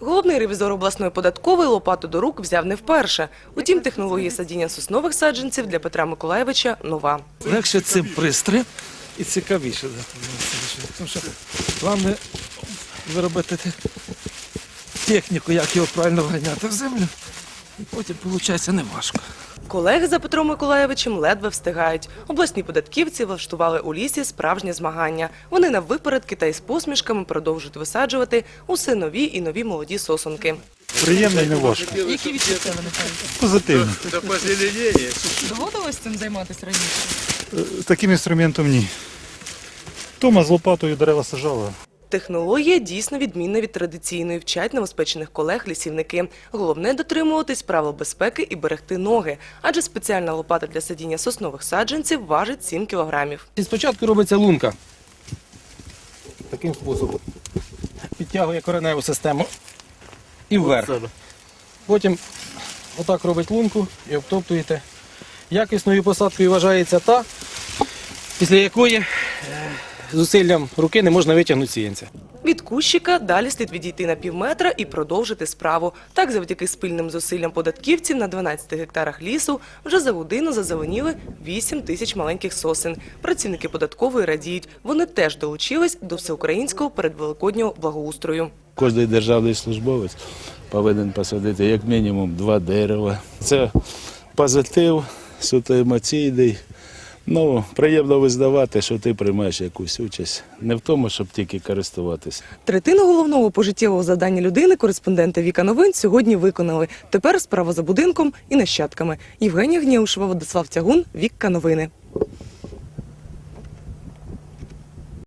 Головний ревізор обласної податкової лопату до рук взяв не вперше. Утім, технологія садіння соснових саджанців для Петра Миколаєвича нова. Легше цим пристрій і цікавіше. Тому що головне виробити техніку, як його правильно вганяти в землю. І потім виходить не важко. Колеги за Петром Миколаєвичем ледве встигають. Обласні податківці влаштували у лісі справжнє змагання. Вони на випередки та із посмішками продовжують висаджувати усе нові і нові молоді сосунки. Приємно і не важко. Які відчуття виникають? Позитивно. Доводилось цим займатися раніше? Е, Таким інструментом ні. Тома з лопатою дерева сажала. Технологія дійсно відмінна від традиційної, вчать новоспечених колег лісівники. Головне дотримуватись правил безпеки і берегти ноги, адже спеціальна лопата для садіння соснових саджанців важить 7 кілограмів. Спочатку робиться лунка. Таким способом. Підтягує кореневу систему і вверх. Потім отак робить лунку і обтоптуєте. Якісною посадкою вважається та, після якої зусиллям руки не можна витягнути сіянця. Від кущика далі слід відійти на півметра і продовжити справу. Так, завдяки спільним зусиллям податківців на 12 гектарах лісу вже за годину зазеленіли 8 тисяч маленьких сосен. Працівники податкової радіють. Вони теж долучились до всеукраїнського передвеликоднього благоустрою. Кожний державний службовець повинен посадити як мінімум два дерева. Це позитив, суто емоційний. Ну, приємно визнавати, що ти приймаєш якусь участь. Не в тому, щоб тільки користуватися. Третину головного пожиттєвого завдання людини кореспонденти Віка Новин сьогодні виконали. Тепер справа за будинком і нащадками. Євгенія Гнєушева, Владислав Тягун, Вікка Новини.